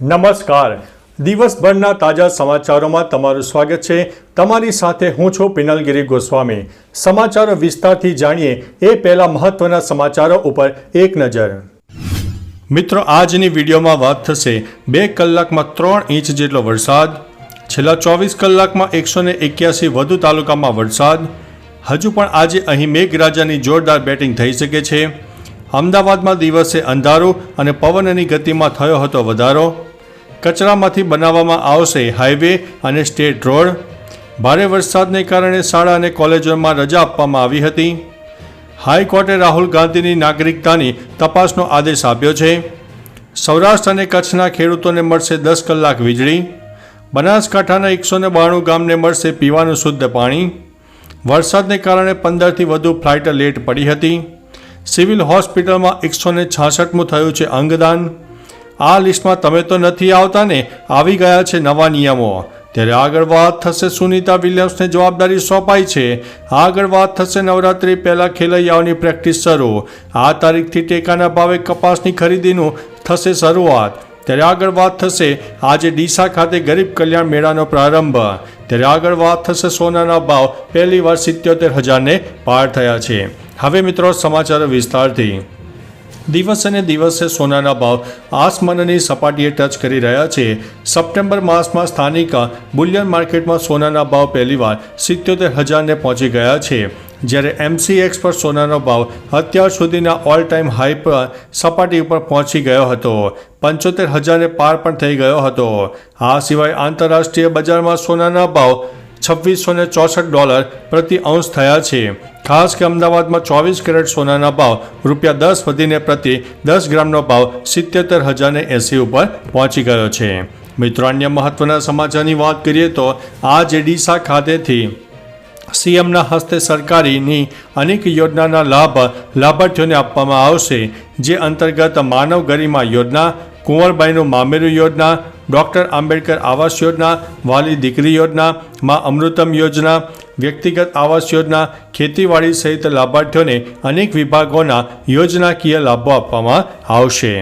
નમસ્કાર. દિવસભરના તાજા સમાચારોમાં તમારું સ્વાગત છે. તમારી સાથે હું છું પિનલગીરી ગોસ્વામી. સમાચારો વિસ્તારથી જાણીએ એ પહેલા મહત્વના સમાચારો ઉપર એક નજર. મિત્રો, આજની વિડીયોમાં વાત થશે બે કલાકમાં ત્રણ ઇંચ જેટલો વરસાદ, છેલ્લા ચોવીસ કલાકમાં એકસો ને એક્યાસી વધુ તાલુકામાં વરસાદ. હજુ પણ આજે અહીં મેઘરાજાની જોરદાર બેટિંગ થઈ શકે છે. અમદાવાદમાં દિવસે અંધારું અને પવનની ગતિમાં થયો હતો વધારો. કચરામાંથી બનાવવામાં આવશે હાઈવે અને સ્ટેટ રોડ. ભારે વરસાદને કારણે શાળા અને કોલેજોમાં રજા આપવામાં આવી હતી. હાઈકોર્ટે રાહુલ ગાંધીની નાગરિકતાની તપાસનો આદેશ આપ્યો છે. સૌરાષ્ટ્ર અને કચ્છના ખેડૂતોને મળશે દસ કલાક વીજળી. બનાસકાંઠાના એકસો ને બાણું ગામને મળશે પીવાનું શુદ્ધ પાણી. વરસાદને કારણે પંદરથી વધુ ફ્લાઇટ લેટ પડી હતી. સિવિલ હોસ્પિટલમાં એકસો ને છાસઠમું થયું છે અંગદાન. આ લિસ્ટમાં તમે તો નથી આવતા ને આવી ગયા છે નવા નિયમો. ત્યારે આગળ વાત થશે સુનિતા વિલિયમ્સને જવાબદારી સોંપાઈ છે. આગળ વાત થશે નવરાત્રી પહેલાં ખેલૈયાઓની પ્રેક્ટિસ શરૂ. આ તારીખથી ટેકાના ભાવે કપાસની ખરીદીનું થશે શરૂઆત. ત્યારે આગળ વાત થશે આજે ડીસા ખાતે ગરીબ કલ્યાણ મેળાનો પ્રારંભ. ત્યારે આગળ વાત થશે સોનાના ભાવ, પહેલી વાર સિત્યોતેર હજારને પાર થયા છે. હવે મિત્રો સમાચારો વિસ્તારથી. દિવસે ને દિવસે સોનાના ભાવ આસમાનની સપાટીએ ટચ કરી રહ્યા છે. સપ્ટેમ્બર માસમાં સ્થાનિક બુલિયન માર્કેટમાં સોનાના ભાવ પહેલીવાર સિત્યોતેર હજારને પહોંચી ગયા છે. જ્યારે એમસીએક્સ પર સોનાનો ભાવ અત્યાર સુધીના ઓલ ટાઈમ હાઈ પર સપાટી ઉપર પહોંચી ગયો હતો. પંચોતેર હજારને પાર પણ થઈ ગયો હતો. આ સિવાય આંતરરાષ્ટ્રીય બજારમાં સોનાના ભાવ છવ્વીસો ને ચોસઠ ડોલર પ્રતિ અંશ થયા છે. ખાસ કે અમદાવાદમાં ચોવીસ કેરેટ સોનાના ભાવ રૂપિયા દસ વધીને પ્રતિ દસ ગ્રામનો ભાવ સિત્યોતેર હજારને એંસી ઉપર પહોંચી ગયો છે. મિત્રો, અન્ય મહત્વના સમાચારની વાત કરીએ તો આ જેડીસા ખાતેથી સીએમના હસ્તે સરકારીની અનેક યોજનાના લાભ લાભાર્થીઓને આપવામાં આવશે. જે અંતર્ગત માનવ ગરિમા યોજના, કુંવરબાઈનું મામેરું યોજના ડૉક્ટર આંબેડકર આવાસ યોજના, વાલી દીકરી યોજના, માં અમૃતમ યોજના, વ્યક્તિગત આવાસ યોજના, ખેતીવાડી સહિત લાભાર્થીઓને અનેક વિભાગોના યોજનાકીય લાભો આપવામાં આવશે.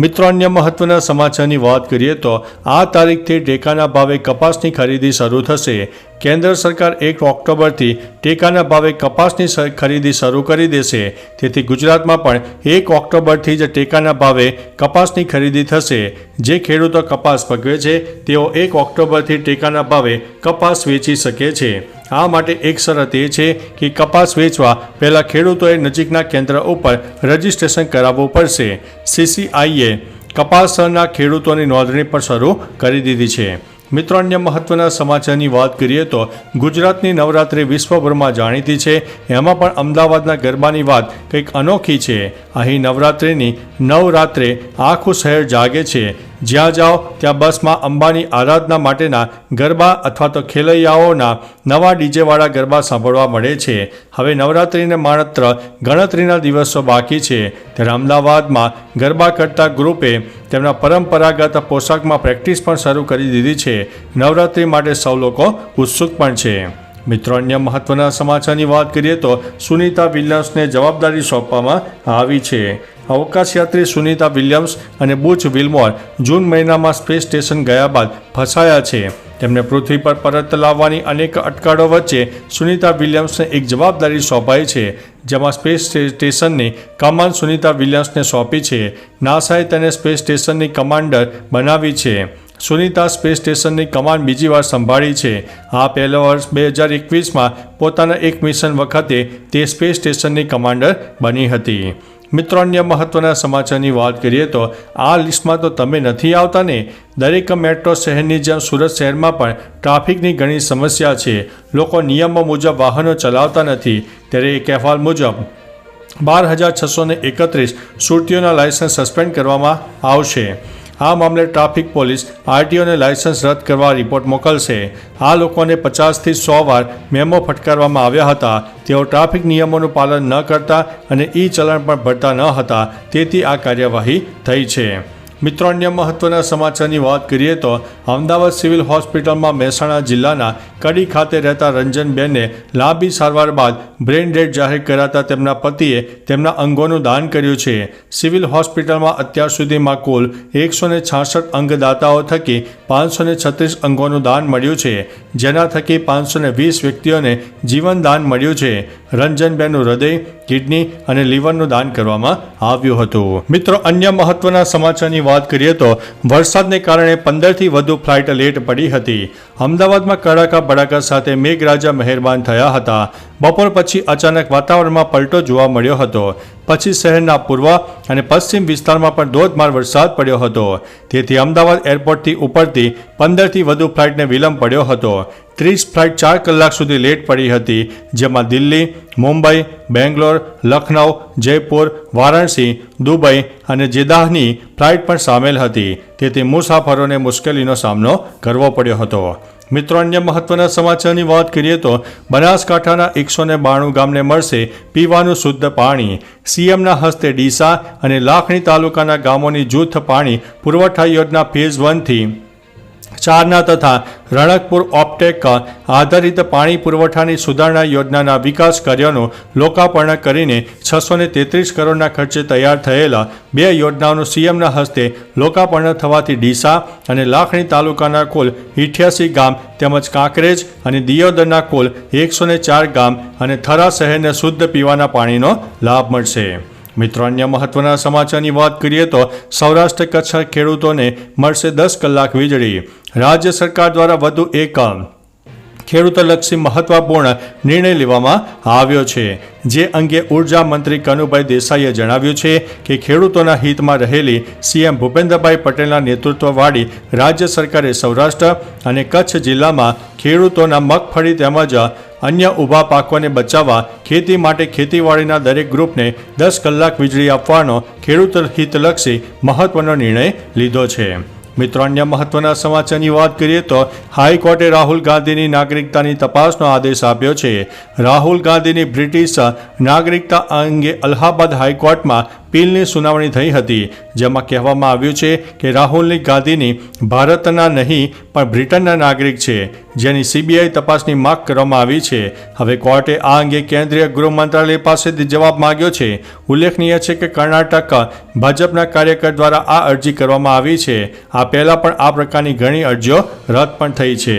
મિત્રો અન્ય મહત્વના સમાચારની વાત કરીએ તો આ તારીખથી ટેકાના ભાવે કપાસની ખરીદી શરૂ થશે. કેન્દ્ર સરકાર એક ઓક્ટોબરથી ટેકાના ભાવે કપાસની ખરીદી શરૂ કરી દેશે. તેથી ગુજરાતમાં પણ એક ઓક્ટોબરથી જ ટેકાના ભાવે કપાસની ખરીદી થશે. જે ખેડૂતો કપાસ પકવે છે, તેઓ એક ઓક્ટોબરથી ટેકાના ભાવે કપાસ વેચી શકે છે. આ માટે એક શરત એ છે કે કપાસ વેચવા પહેલાં ખેડૂતોએ નજીકના કેન્દ્ર ઉપર રજીસ્ટ્રેશન કરાવવું પડશે. સીસીઆઈએ કપાસના ખેડૂતોની નોંધણી પણ શરૂ કરી દીધી છે. મિત્રો, અન્ય મહત્વના સમાચારની વાત કરીએ તો ગુજરાતની નવરાત્રિ વિશ્વભરમાં જાણીતી છે. એમાં પણ અમદાવાદના ગરબાની વાત કંઈક અનોખી છે. અહીં નવરાત્રિની નવરાત્રે આખું શહેર જાગે છે. જ્યાં જાઓ, ત્યાં બસમાં અંબાની આરાધના માટેના ગરબા અથવા તો ખેલૈયાઓના નવા ડીજેવાળા ગરબા સાંભળવા મળે છે. હવે નવરાત્રિને માત્ર ગણતરીના દિવસો બાકી છે. ત્યારે અમદાવાદમાં ગરબા કરતા ગ્રુપે તેમના પરંપરાગત પોશાકમાં પ્રેક્ટિસ પણ શરૂ કરી દીધી છે. નવરાત્રિ માટે સૌ લોકો ઉત્સુક પણ છે. મિત્રો, અન્ય મહત્વના સમાચારની વાત કરીએ તો સુનિતા વિલિયમ્સને જવાબદારી સોંપવામાં આવી છે. અવકાશયાત્રી સુનીતા વિલિયમ્સ અને બુચ વિલમોર જૂન મહિનામાં સ્પેસ સ્ટેશન ગયા બાદ ફસાયા છે. તેમને પૃથ્વી પર પરત લાવવાની અનેક અટકાળો વચ્ચે સુનિતા વિલિયમ્સને એક જવાબદારી સોંપાઈ છે, જેમાં સ્પેસ સ્ટેશનની કમાન્ડ સુનીતા વિલિયમ્સને સોંપી છે. નાસાએ તેને સ્પેસ સ્ટેશનની કમાન્ડર બનાવી છે. સુનિતા સ્પેસ સ્ટેશનની કમાન્ડ બીજી વાર સંભાળી છે. આ પહેલો વર્ષ બે હજાર એકવીસમાં પોતાના એક મિશન વખતે તે સ્પેસ સ્ટેશનની કમાન્ડર બની હતી. મિત્રો, અન્ય મહત્વના સમાચારની વાત કરીએ તો આ લિસ્ટમાં તો તમે નથી આવતા ને દરેક મેટ્રો શહેરની જેમ સુરત શહેરમાં પણ ટ્રાફિકની ઘણી સમસ્યા છે. લોકો નિયમો મુજબ વાહનો ચલાવતા નથી. ત્યારે એક અહેવાલ મુજબ, બાર હજાર છસો એકત્રીસ સુરતીઓના લાયસન્સ સસ્પેન્ડ કરવામાં આવશે. આ મામલે ટ્રાફિક પોલીસ આરટીઓને લાયસન્સ રદ કરવા રિપોર્ટ મોકલશે. આ લોકોને પચાસથી સો વાર મેમો ફટકારવામાં આવ્યા હતા. તેઓ ટ્રાફિક નિયમોનું પાલન ન કરતા અને ઈ ચલણ પણ ભરતા ન હતા. તેથી આ કાર્યવાહી થઈ છે. મિત્રો, અન્ય મહત્વના સમાચારની વાત કરીએ તો અમદાવાદ સિવિલ હોસ્પિટલમાં મહેસાણા જિલ્લાના કડી ખાતે રહેતા રંજનબેનને લાંબી સારવાર બાદ બ્રેન ડેડ જાહેર કરાતા તેમના પતિએ તેમના અંગોનું દાન કર્યું છે. સિવિલ હોસ્પિટલમાં અત્યાર સુધીમાં કુલ એકસો છાસઠ અંગદાતાઓ થકી પાંચસો ને છત્રીસ અંગોનું દાન મળ્યું છે. જેના થકી પાંચસો ને વીસ વ્યક્તિઓને જીવન દાન મળ્યું છે. રંજનબેનનું હૃદય, કિડની અને લીવરનું દાન કરવામાં આવ્યું હતું. મિત્રો, અન્ય મહત્વના સમાચારની વાત કરીએ તો, વરસાદને કારણે પંદરથી વધુ ફ્લાઇટ લેટ પડી હતી. અમદાવાદમાં કડાકા બડાકા સાથે મેઘરાજા મહેરબાન થયા હતા. બપોર પછી અચાનક વાતાવરણમાં પલટો જોવા મળ્યો હતો. પછી શહેરના પૂર્વ અને પશ્ચિમ વિસ્તારમાં પણ ધોધમાર વરસાદ પડ્યો હતો. તેથી અમદાવાદ એરપોર્ટથી ઉપરથી પંદરથી વધુ ફ્લાઇટને વિલંબ પડ્યો હતો. ત્રીસ ફ્લાઇટ ચાર કલાક સુધી લેટ પડી હતી. જેમાં દિલ્હી, મુંબઈ, બેંગ્લોર લખનઉ જયપુર, વારાણસી, દુબઈ અને જેદાહની ફ્લાઇટ પણ સામેલ હતી. તેથી મુસાફરોને મુશ્કેલીનો સામનો કરવો પડ્યો હતો. મિત્રો, અન્ય મહત્વના સમાચારની વાત કરીએ તો બનાસકાંઠાના એકસો ને બાણું ગામને મળશે પીવાનું શુદ્ધ પાણી. સીએમના હસ્તે ડીસા અને લાખણી તાલુકાના ગામોની જૂથ પાણી પુરવઠા યોજના ફેઝ વનથી ચારના તથા રણકપુર ઓપટેક આધારિત પાણી પુરવઠાની સુધારણા યોજનાના વિકાસ કાર્યનો લોકાર્પણ કરીને છસો ને તેત્રીસ કરોડના ખર્ચે તૈયાર થયેલા બે યોજનાઓનું સીએમના હસ્તે લોકાર્પણ થવાથી ડીસા અને લાખણી તાલુકાના કુલ ઇઠ્યાસી ગામ તેમજ કાંકરેજ અને દિયોદરના કુલ એકસો ચાર ગામ અને થરા શહેરને શુદ્ધ પીવાના પાણીનો લાભ મળશે. મિત્રો, અન્ય મહત્વના સમાચારની વાત કરીએ તો સૌરાષ્ટ્ર કચ્છ ખેડૂતોને મળશે દસ કલાક વીજળી. રાજ્ય સરકાર દ્વારા વધુ એક ખેડૂતલક્ષી મહત્વપૂર્ણ નિર્ણય લેવામાં આવ્યો છે. જે અંગે ઊર્જા મંત્રી કનુભાઈ દેસાઈએ જણાવ્યું છે કે ખેડૂતોના હિતમાં રહેલી સીએમ ભૂપેન્દ્રભાઈ પટેલના નેતૃત્વવાળી રાજ્ય સરકારે સૌરાષ્ટ્ર અને કચ્છ જિલ્લામાં ખેડૂતોના મગફળી તેમજ અન્ય ઊભા પાકોને બચાવવા ખેતી માટે ખેતીવાડીના દરેક ગ્રુપને દસ કલાક વીજળી આપવાનો ખેડૂત હિતલક્ષી મહત્વનો નિર્ણય લીધો છે. મિત્રો, અન્ય મહત્વના સમાચારની વાત કરીએ તો હાઈકોર્ટે રાહુલ ગાંધીની નાગરિકતાની તપાસનો આદેશ આપ્યો છે. રાહુલ ગાંધીની બ્રિટિશ નાગરિકતા અંગે અલ્હાબાદ હાઈકોર્ટમાં પીલની સુનાવણી થઈ હતી, જેમાં કહેવામાં આવ્યું છે કે રાહુલની ગાંધીની ભારતના નહીં, પણ બ્રિટનના નાગરિક છે, જેની સીબીઆઈ તપાસની માગ કરવામાં આવી છે. હવે કોર્ટે આ અંગે કેન્દ્રીય ગૃહ મંત્રાલય પાસેથી જવાબ માંગ્યો છે. ઉલ્લેખનીય છે કે કર્ણાટક ભાજપના કાર્યકર દ્વારા આ અરજી કરવામાં આવી છે. આ પહેલાં પણ આ પ્રકારની ઘણી અરજીઓ રદ પણ થઈ છે.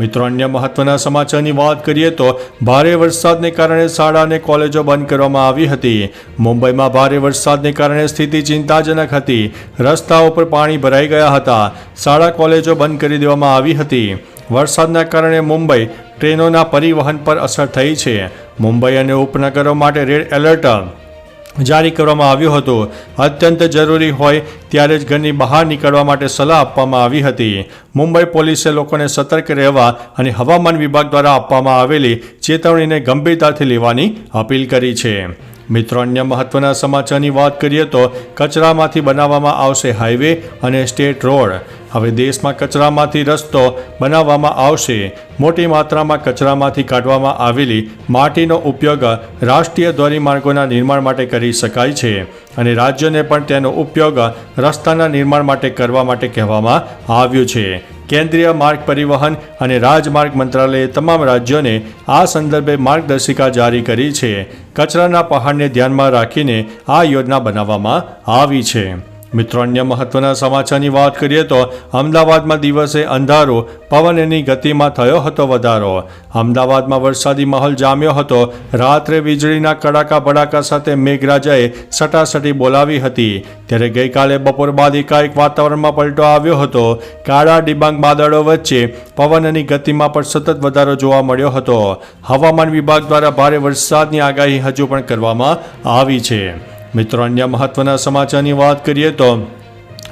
મિત્રો, અન્ય મહત્વના સમાચારની વાત કરીએ તો ભારે વરસાદને કારણે શાળા અને કોલેજો બંધ કરવામાં આવી હતી. મુંબઈમાં ભારે વરસાદને કારણે સ્થિતિ ચિંતાજનક હતી. રસ્તાઓ પર પાણી ભરાઈ ગયા હતા. શાળા, કોલેજો બંધ કરી દેવામાં આવી હતી. વરસાદના કારણે મુંબઈ ટ્રેનોના પરિવહન પર અસર થઈ છે. મુંબઈ અને ઉપનગરો માટે રેડ એલર્ટ જારી કરવામાં આવ્યું હતું. અત્યંત જરૂરી હોય ત્યારે જ ઘરની બહાર નીકળવા માટે સલાહ આપવામાં આવી હતી. મુંબઈ પોલીસે લોકોને સતર્ક રહેવા અને હવામાન વિભાગ દ્વારા આપવામાં આવેલી ચેતવણીને ગંભીરતાથી લેવાની અપીલ કરી છે. મિત્રો, અન્ય મહત્વના સમાચારની વાત કરીએ તો કચરામાંથી બનાવવામાં આવશે હાઈવે અને સ્ટેટ રોડ. હવે દેશમાં કચરામાંથી રસ્તો બનાવવામાં આવશે. મોટી માત્રામાં કચરામાંથી કાઢવામાં આવેલી માટીનો ઉપયોગ રાષ્ટ્રીય ધોરીમાર્ગોના નિર્માણ માટે કરી શકાય છે અને રાજ્યોને પણ તેનો ઉપયોગ રસ્તાના નિર્માણ માટે કરવા માટે કહેવામાં આવ્યું છે. કેન્દ્રીય માર્ગ પરિવહન અને રાજમાર્ગ મંત્રાલયે તમામ રાજ્યોને આ સંદર્ભે માર્ગદર્શિકા જારી કરી છે. કચરાના પહાડને ધ્યાનમાં રાખીને આ યોજના બનાવવામાં આવી છે. મિત્રો, અન્ય મહત્વના સમાચારની વાત કરીએ તો અમદાવાદમાં દિવસે અંધારો પવનની ગતિમાં થયો હતો વધારો. અમદાવાદમાં વરસાદી માહોલ જામ્યો હતો. રાત્રે વીજળીના કડાકા બડાકા સાથે મેઘરાજાએ સટાસટી બોલાવી હતી. ત્યારે ગઈકાલે બપોર બાદ એકાએક વાતાવરણમાં પલટો આવ્યો હતો. કાળા ડિબાંગ વાદળો વચ્ચે પવનની ગતિમાં પણ સતત વધારો જોવા મળ્યો હતો. હવામાન વિભાગ દ્વારા ભારે વરસાદની આગાહી હજુ પણ કરવામાં આવી છે. મિત્રો અન્ય મહત્વના સમાચારની વાત કરીએ તો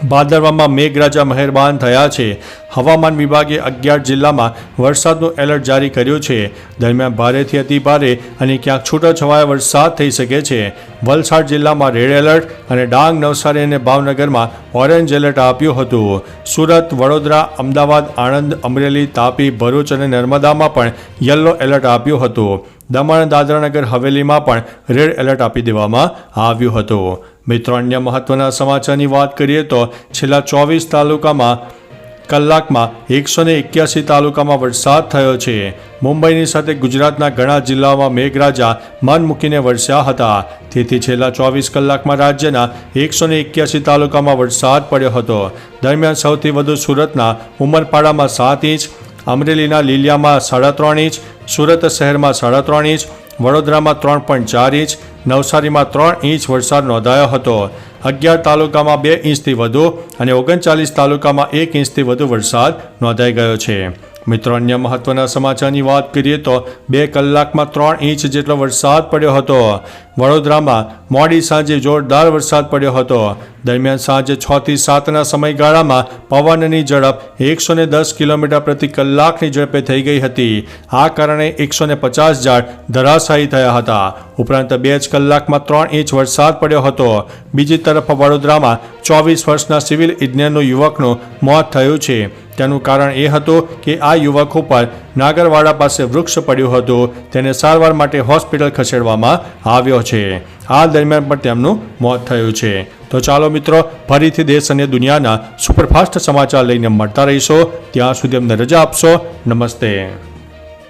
ભાદરવામાં મેઘરાજા મહેરબાન થયા છે. હવામાન વિભાગે અગિયાર જિલ્લામાં વરસાદનું એલર્ટ જારી કર્યું છે. દરમિયાન ભારેથી અતિ ભારે અને ક્યાંક છૂટાછવાયા વરસાદ થઈ શકે છે. વલસાડ જિલ્લામાં રેડ એલર્ટ અને ડાંગ, નવસારી અને ભાવનગરમાં ઓરેન્જ એલર્ટ આપ્યું હતું. સુરત, વડોદરા, અમદાવાદ, આણંદ, અમરેલી, તાપી, ભરૂચ અને નર્મદામાં પણ યલો એલર્ટ આપ્યું હતું. દમણ, દાદરાનગર, હવેલીમાં પણ રેડ એલર્ટ આપી દેવામાં આવ્યું હતું. મિત્રો, અન્ય મહત્વના સમાચારની વાત કરીએ તો છેલ્લા ચોવીસ તાલુકામાં કલાકમાં એકસો ને એક્યાસી તાલુકામાં વરસાદ થયો છે. મુંબઈની સાથે ગુજરાતના ઘણા જિલ્લાઓમાં મેઘરાજા મન મૂકીને વરસ્યા હતા. તેથી છેલ્લા ચોવીસ કલાકમાં રાજ્યના એકસો ને એક્યાસી તાલુકામાં વરસાદ પડ્યો હતો. દરમિયાન સૌથી વધુ સુરતના ઉમરપાડામાં સાત ઇંચ, અમરેલીના લીલિયામાં સાડા ત્રણ ઇંચ, સુરત શહેરમાં સાડા ત્રણ ઇંચ, વડોદરામાં ત્રણ પોઈન્ટ ચાર ઇંચ, નવસારીમાં ત્રણ ઇંચ વરસાદ નોંધાયો હતો. અગિયાર તાલુકામાં બે ઇંચથી વધુ અને ઓગણચાલીસ તાલુકામાં એક ઇંચથી વધુ વરસાદ નોંધાઈ ગયો છે. મિત્રો, અન્ય મહત્વના સમાચારની વાત કરીએ તો બે કલાકમાં ત્રણ ઇંચ જેટલો વરસાદ પડ્યો હતો. વડોદરામાં મોડી સાંજે જોરદાર વરસાદ પડ્યો હતો. દરમિયાન સાંજે છ થી સાતના સમયગાળામાં પવનની ઝડપ એકસો ને દસ કિલોમીટર પ્રતિ કલાકની ઝડપે થઈ ગઈ હતી. આ કારણે એકસો ને પચાસ ઝાડ ધરાશાયી થયા હતા. ઉપરાંત બે જ કલાકમાં ત્રણ ઇંચ વરસાદ પડ્યો હતો. બીજી તરફ વડોદરામાં ચોવીસ વર્ષના સિવિલ ઇજનેરનું યુવકનું મોત થયું છે. તેનું કારણ એ હતું કે આ યુવક ઉપર નાગરવાડા પાસે વૃક્ષ પડ્યું હતું. તેને સારવાર માટે હોસ્પિટલ ખસેડવામાં આવ્યો છે. આ દરમિયાન પણ તેમનું મોત થયું છે. તો ચાલો મિત્રો, ફરીથી દેશ અને દુનિયાના સુપરફાસ્ટ સમાચાર લઈને મળતા રહીશો. ત્યાં સુધી અમને રજા આપશો. નમસ્તે.